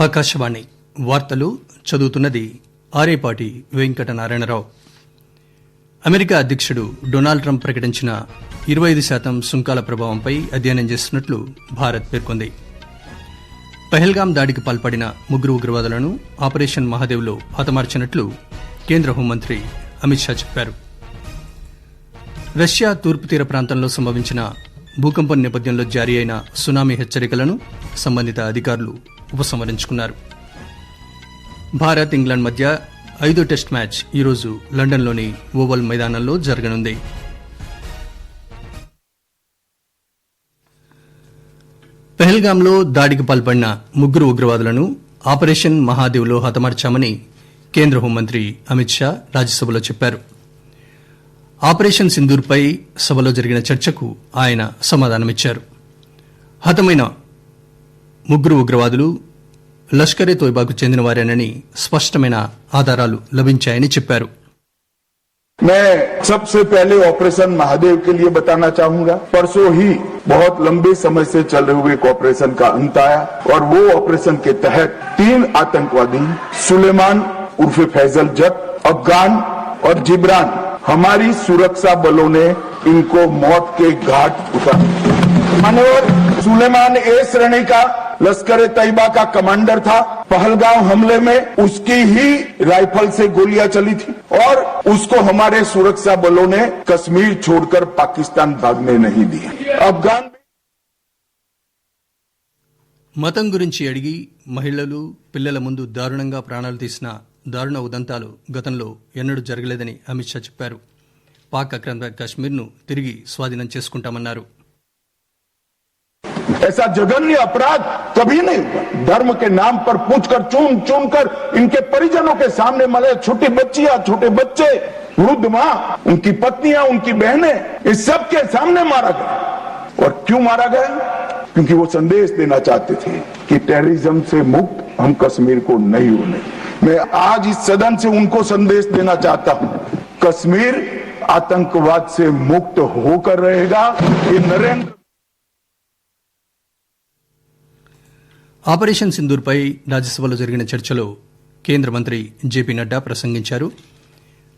ఆకాశవాణి వార్తలు చదువుతున్నది ఆరేపాటి వెంకటనారాయణరావు. అమెరికా అధ్యక్షుడు డొనాల్డ్ ట్రంప్ ప్రకటించిన ఇరవై ఐదు శాతం సుంకాల ప్రభావంపై అధ్యయనం చేస్తున్నట్లు భారత్ పేర్కొంది. పహల్గాం దాడికి పాల్పడిన ముగ్గురు ఉగ్రవాదులను ఆపరేషన్ మహాదేవ్లో హతమార్చినట్లు కేంద్ర హోంమంత్రి అమిత్ షా చెప్పారు. రష్యా తూర్పు తీర ప్రాంతంలో సంభవించిన భూకంపం నేపథ్యంలో జారీ అయిన సునామీ హెచ్చరికలను సంబంధిత అధికారులు ఉపసంహరించుకున్నారు. భారత్ ఇంగ్లాండ్ మధ్య ఐదో టెస్ట్ మ్యాచ్ ఈరోజు లండన్లోని ఓవల్ మైదానంలో జరగనుంది. పెహల్గాంలో దాడికి పాల్పడిన ముగ్గురు ఉగ్రవాదులను ఆపరేషన్ మహాదేవ్లో హతమార్చామని కేంద్ర హోంమంత్రి అమిత్ షా రాజ్యసభలో చెప్పారు. ఆపరేషన్ సింధూర్పై సభలో జరిగిన చర్చకు ఆయన సమాధానమిచ్చారు. హతమైన ముగ్గురు ఉగ్రవాదులు లష్కరే తోయిబాకు చెందినవారేనని స్పష్టమైన ఆధారాలు లభించాయని చెప్పారు मैं सबसे पहले ऑपरेशन महादेव के लिए बताना चाहूंगा परसों ही बहुत लंबे समय से चल रहे हुए एक ऑपरेशन का अंत आया और वो ऑपरेशन के तहत तीन आतंकवादी सुलेमान उर्फे फैजल जट अफगान और जिब्रान हमारी सुरक्षा बलों ने इनको मौत के घाट उतारा मान्यवर सुलेमान ए श्रेणी का लश्कर तैयबा का कमांडर था पहलगांव हमले में उसकी ही राइफल से गोलियां चली थी और उसको हमारे सुरक्षा बलों ने कश्मीर छोड़कर पाकिस्तान भागने नहीं दिया अफगान में మతం గురించి అడిగి మహిళలు పిల్లల ముందు దారుణంగా ప్రాణాలు తీసిన దారుణ ఉదంతాలు గతంలో ఎన్నడూ జరగలేదని అమిత్ షా చెప్పారు పాక్ ఆక్రమిత కశ్మీర్ను తిరిగి స్వాధీనం చేసుకుంటామన్నారు ऐसा जघन्य अपराध कभी नहीं हुआ धर्म के नाम पर पूछकर चुन चुन कर इनके परिजनों के सामने मरे छोटी बच्चिया, छोटे बच्चे, वृद्ध माँ, उनकी पत्नियाँ, उनकी बहनें, इस सब के सामने मारा गया। और क्यों मारा गया? क्योंकि वो संदेश देना चाहते थे कि टेररिज्म से मुक्त हम कश्मीर को नहीं होने मैं आज इस सदन से उनको संदेश देना चाहता हूँ। कश्मीर आतंकवाद से मुक्त होकर रहेगा। ये नरेंद्र ఆపరేషన్ సింధూర్పై రాజ్యసభలో జరిగిన చర్చలో కేంద్ర మంత్రి జేపీ నడ్డా ప్రసంగించారు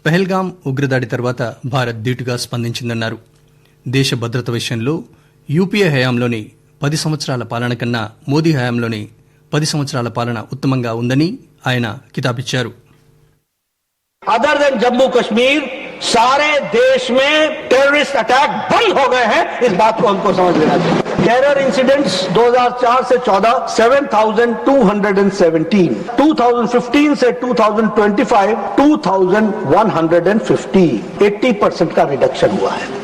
పెహల్గాం ఉగ్రదాడి తర్వాత భారత్ ధీటుగా స్పందించిందన్నారు దేశ భద్రత విషయంలో యూపీఏ హయాంలోని పది సంవత్సరాల పాలన కన్నా మోదీ హయాంలోని పది సంవత్సరాల పాలన ఉత్తమంగా ఉందని ఆయన కితాబిచ్చారు अदर देन जम्मू कश्मीर सारे देश में टेररिस्ट अटैक बंद हो गए हैं इस बात को हमको समझ लेना चाहिए टेरर इंसिडेंट्स 2004 से 14 7,217 2015 से 2025 2,150 80 परसेंट का रिडक्शन हुआ है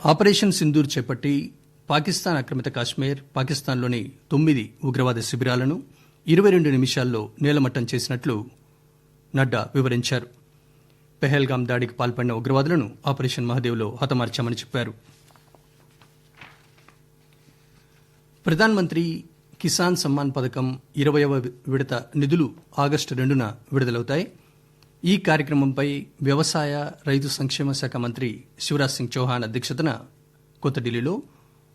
ఆపరేషన్ సింధూర్ చేపట్టి పాకిస్తాన్ ఆక్రమిత కాశ్మీర్ పాకిస్తాన్లోని తొమ్మిది ఉగ్రవాద శిబిరాలను ఇరవై రెండు నిమిషాల్లో నేలమట్టం చేసినట్లు నడ్డా వివరించారు పెహల్గాం దాడికి పాల్పడిన ఉగ్రవాదులను ఆపరేషన్ మహదేవ్లో హతమార్చామని చెప్పారు. ప్రధానమంత్రి కిసాన్ సమ్మాన్ పథకం ఇరవయవ విడత నిధులు ఆగస్టు రెండున విడుదలవుతాయి. ఈ కార్యక్రమంపై వ్యవసాయ రైతు సంక్షేమ శాఖ మంత్రి శివరాజ్ సింగ్ చౌహాన్ అధ్యక్షతన కొత్త ఢిల్లీలో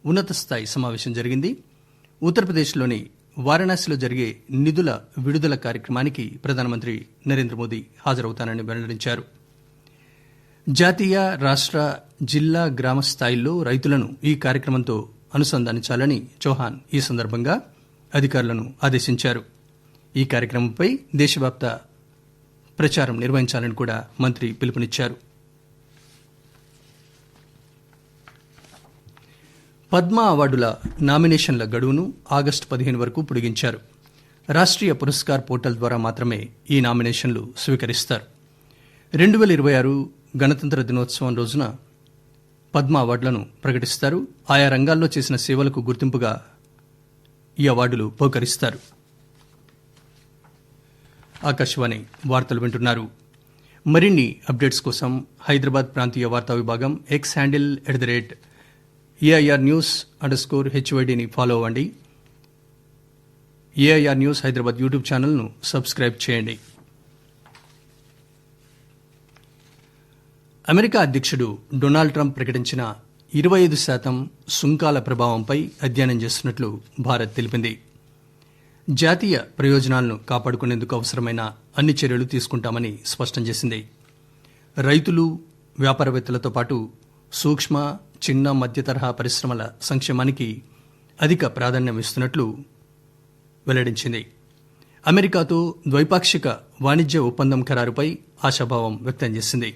ఉన్నత స్థాయి సమావేశం జరిగింది. ఉత్తరప్రదేశ్లోని వారణాసిలో జరిగే నిధుల విడుదల కార్యక్రమానికి ప్రధానమంత్రి నరేంద్ర మోదీ హాజరవుతానని వెల్లడించారు. జాతీయ రాష్ట్ర జిల్లా గ్రామ స్థాయిల్లో రైతులను ఈ కార్యక్రమంతో అనుసంధానించాలని చౌహాన్ ఈ సందర్భంగా అధికారులను ఆదేశించారు. ఈ కార్యక్రమంపై దేశవ్యాప్త ప్రచారం నిర్వహించాలని కూడా మంత్రి పిలుపునిచ్చారు. పద్మ అవార్డుల నామినేషన్ల గడువును ఆగస్టు పదిహేను వరకు పొడిగించారు. రాష్ట్రీయ పురస్కార్ పోర్టల్ ద్వారా మాత్రమే ఈ నామినేషన్లు స్వీకరిస్తారు. రెండు వేల ఇరవై ఆరు గణతంత్ర దినోత్సవం రోజున పద్మ అవార్డులను ప్రకటిస్తారు. ఆయా రంగాల్లో చేసిన సేవలకు గుర్తింపుగా ఈ అవార్డులు బహుకరిస్తారు ఆకాశవాణి వార్తలు వింటున్నారు. మరిన్ని అప్డేట్స్ కోసం హైదరాబాద్ ప్రాంతీయ వార్తా విభాగం X handle at the rate AIR news underscore హెచ్వైడిని follow అవ్వండి. ఏఐఆర్ న్యూస్ హైదరాబాద్ యూట్యూబ్ ఛానల్ను సబ్స్క్రైబ్ చేయండి. అమెరికా అధ్యక్షుడు డొనాల్డ్ ట్రంప్ ప్రకటించిన ఇరవై ఐదు శాతం సుంకాల ప్రభావంపై అధ్యయనం చేస్తున్నట్లు భారత్ తెలిపింది. జాతీయ ప్రయోజనాలను కాపాడుకునేందుకు అవసరమైన అన్ని చర్యలు తీసుకుంటామని స్పష్టం చేసింది. రైతులు వ్యాపారవేత్తలతో పాటు సూక్ష్మ చిన్న మధ్య తరహా పరిశ్రమల సంక్షేమానికి అధిక ప్రాధాన్యం ఇస్తున్నట్లు వెల్లడించింది. అమెరికాతో ద్వైపాక్షిక వాణిజ్య ఒప్పందం ఖరారుపై ఆశాభావం వ్యక్తం చేసింది.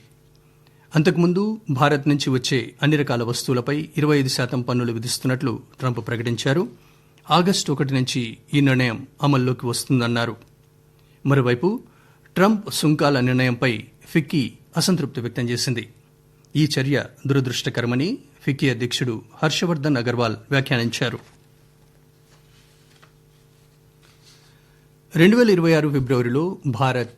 అంతకుముందు భారత్ నుంచి వచ్చే అన్ని రకాల వస్తువులపై ఇరవై ఐదు శాతం పన్నులు విధిస్తున్నట్లు ట్రంప్ ప్రకటించారు. ఆగస్టు ఒకటి నుంచి ఈ నిర్ణయం అమల్లోకి వస్తుందన్నారు. మరోవైపు ట్రంప్ సుంకాల నిర్ణయంపై ఫిక్కీ అసంతృప్తి వ్యక్తం చేసింది. ఈ చర్య దురదృష్టకరమని ఫిక్కీ అధ్యక్షుడు హర్షవర్ధన్ అగర్వాల్ వ్యాఖ్యానించారు. రెండు వేల ఇరవై ఆరు ఫిబ్రవరిలో భారత్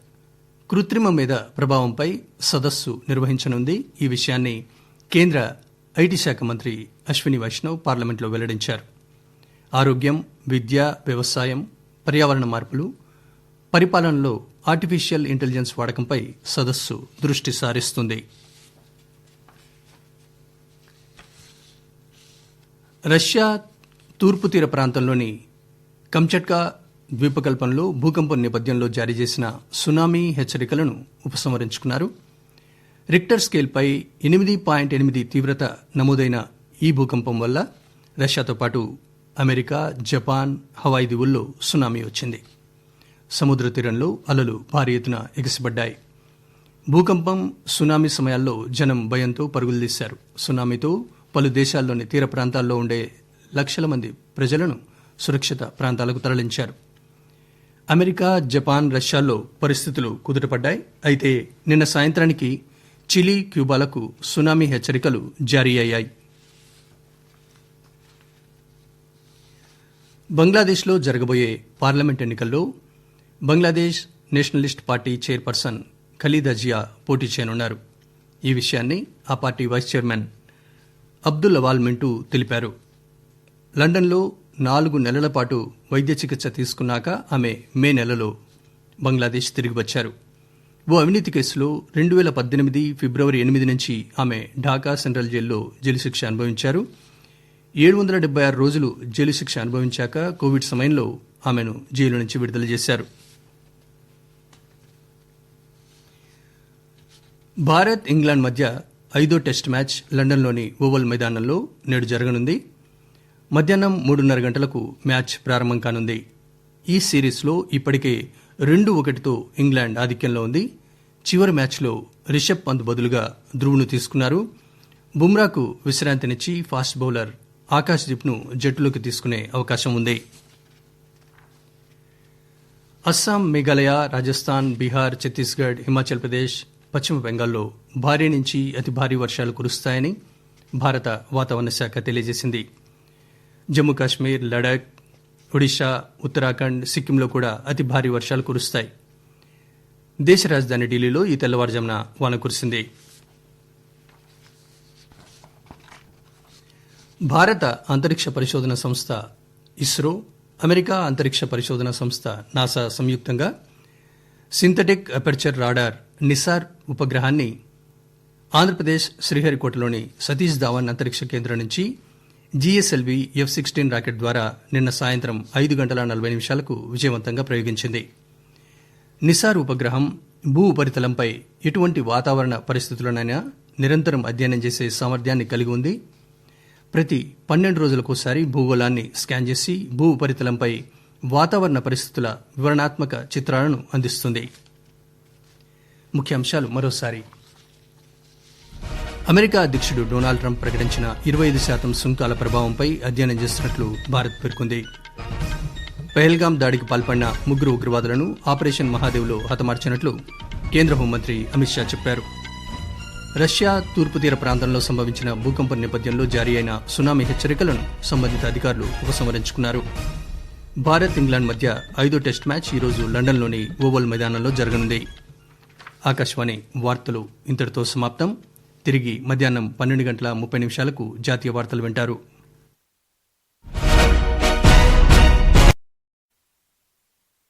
కృత్రిమ మీద ప్రభావంపై సదస్సు నిర్వహించనుంది. ఈ విషయాన్ని కేంద్ర ఐటీ శాఖ మంత్రి అశ్విని వైష్ణవ్ పార్లమెంట్లో వెల్లడించారు. ఆరోగ్యం విద్య వ్యవసాయం పర్యావరణ మార్పులు పరిపాలనలో ఆర్టిఫిషియల్ ఇంటెలిజెన్స్ వాడకంపై సదస్సు దృష్టి సారిస్తుంది. రష్యా తూర్పు తీర ప్రాంతంలోని కంచట్కా ద్వీపకల్పంలో భూకంపం నేపథ్యంలో జారీ చేసిన సునామీ హెచ్చరికలను ఉపసంహరించుకున్నారు. రిక్టర్ స్కేల్పై ఎనిమిది పాయింట్ ఎనిమిది తీవ్రత నమోదైన ఈ భూకంపం వల్ల రష్యాతో పాటు అమెరికా జపాన్ హవాయి దీవుల్లో సునామీ వచ్చింది. సముద్ర తీరంలో అలలు భారీ ఎత్తున ఎగిసిపడ్డాయి. భూకంపం సునామీ సమయాల్లో జనం భయంతో పరుగులు తీశారు. సునామీతో పలు దేశాల్లోని తీర ప్రాంతాల్లో ఉండే లక్షల మంది ప్రజలను సురక్షిత ప్రాంతాలకు తరలించారు. అమెరికా జపాన్ రష్యాల్లో పరిస్థితులు కుదుటపడ్డాయి. అయితే నిన్న సాయంత్రానికి చిలీ క్యూబాలకు సునామీ హెచ్చరికలు జారీ అయ్యాయి. బంగ్లాదేశ్లో జరగబోయే పార్లమెంట్ ఎన్నికల్లో Bangladesh nationalist party chairperson Khaleda Zia పోటీ చేయనున్నారు. ఈ విషయాన్ని ఆ party vice chairman Abdul Awal Mintoo తెలిపారు. లండన్లో నాలుగు నెలల పాటు వైద్య చికిత్స తీసుకున్నాక ఆమె మే నెలలో బంగ్లాదేశ్ తిరిగి వచ్చారు. ఓ అవినీతి కేసులో రెండు వేల పద్దెనిమిది ఫిబ్రవరి ఎనిమిది నుంచి ఆమె ఢాకా సెంట్రల్ జైల్లో జైలు శిక్ష అనుభవించారు. ఏడు వందల డెబ్బై ఆరు రోజులు జైలు శిక్ష అనుభవించాక కోవిడ్ సమయంలో ఆమెను జైలు నుంచి విడుదల చేశారు. భారత్ ఇంగ్లాండ్ మధ్య ఐదో టెస్ట్ మ్యాచ్ లండన్లోని ఓవల్ మైదానంలో నేడు జరగనుంది. మధ్యాహ్నం మూడున్నర గంటలకు మ్యాచ్ ప్రారంభం కానుంది. ఈ సిరీస్లో ఇప్పటికే రెండు ఒకటితో ఇంగ్లాండ్ ఆధిక్యంలో ఉంది. చివరి మ్యాచ్లో రిషబ్ పంత్ బదులుగా ధ్రువును తీసుకున్నారు. బుమ్రాకు విశ్రాంతినిచ్చి ఫాస్ట్ బౌలర్ ఆకాశ్ దీప్ను జట్టులోకి తీసుకునే అవకాశం ఉంది. అస్సాం మేఘాలయ రాజస్థాన్ బీహార్ ఛత్తీస్గఢ్ హిమాచల్ ప్రదేశ్ పశ్చిమ బెంగాల్లో భారీ నుంచి అతి భారీ వర్షాలు కురుస్తాయని భారత వాతావరణ శాఖ తెలియజేసింది. జమ్మూ కాశ్మీర్ లడాక్ ఒడిశా ఉత్తరాఖండ్ సిక్కింలో కూడా అతి భారీ వర్షాలు కురుస్తాయి. దేశ రాజధాని ఢిల్లీలో ఈ తెల్లవారుజామున వాన కురిసింది. భారత అంతరిక్ష పరిశోధన సంస్థ ఇస్రో అమెరికా అంతరిక్ష పరిశోధన సంస్థ నాసా సంయుక్తంగా సింథటిక్ అపర్చర్ రాడార్ నిసార్ ఉపగ్రహాన్ని ఆంధ్రప్రదేశ్ శ్రీహరికోటలోని సతీష్ ధావన్ అంతరిక్ష కేంద్రం నుంచి జీఎస్ఎల్వి ఎఫ్ సిక్స్టీన్ రాకెట్ ద్వారా నిన్న సాయంత్రం ఐదు గంటల నలభై నిమిషాలకు విజయవంతంగా ప్రయోగించింది. నిసార్ ఉపగ్రహం భూ ఉపరితలంపై ఎటువంటి వాతావరణ పరిస్థితులనైనా నిరంతరం అధ్యయనం చేసే సామర్థ్యాన్ని కలిగి ఉంది. ప్రతి పన్నెండు రోజులకోసారి భూగోళాన్ని స్కాన్ చేసి భూ ఉపరితలంపై వాతావరణ పరిస్థితుల వివరణాత్మక చిత్రాలను అందిస్తుంది. ముఖ్యాంశాలు మరోసారి. అమెరికా అధ్యక్షుడు డొనాల్డ్ ట్రంప్ ప్రకటించిన ఇరవై ఐదు శాతం సుంకాల ప్రభావంపై అధ్యయనం చేస్తున్నట్లు భారత్ పేర్కొంది. పహల్గాం దాడికి పాల్పడిన ముగ్గురు ఉగ్రవాదులను ఆపరేషన్ మహాదేవ్లో హతమార్చినట్లు కేంద్ర హోంమంత్రి అమిత్ షా చెప్పారు. రష్యా తూర్పు తీర ప్రాంతంలో సంభవించిన భూకంపం నేపథ్యంలో జారీ అయిన సునామీ హెచ్చరికలను సంబంధిత అధికారులు ఉపసంహరించుకున్నారు. భారత్ ఇంగ్లాండ్ మధ్య ఐదో టెస్ట్ మ్యాచ్ ఈరోజు లండన్లోని ఓవల్ మైదానంలో జరగనుంది. ఆకాశవాణి వార్తలు ఇంతటితో సమాప్తం. తిరిగి మధ్యాహ్నం పన్నెండు గంటల ముప్పై నిమిషాలకు జాతీయ వార్తలు వింటారు.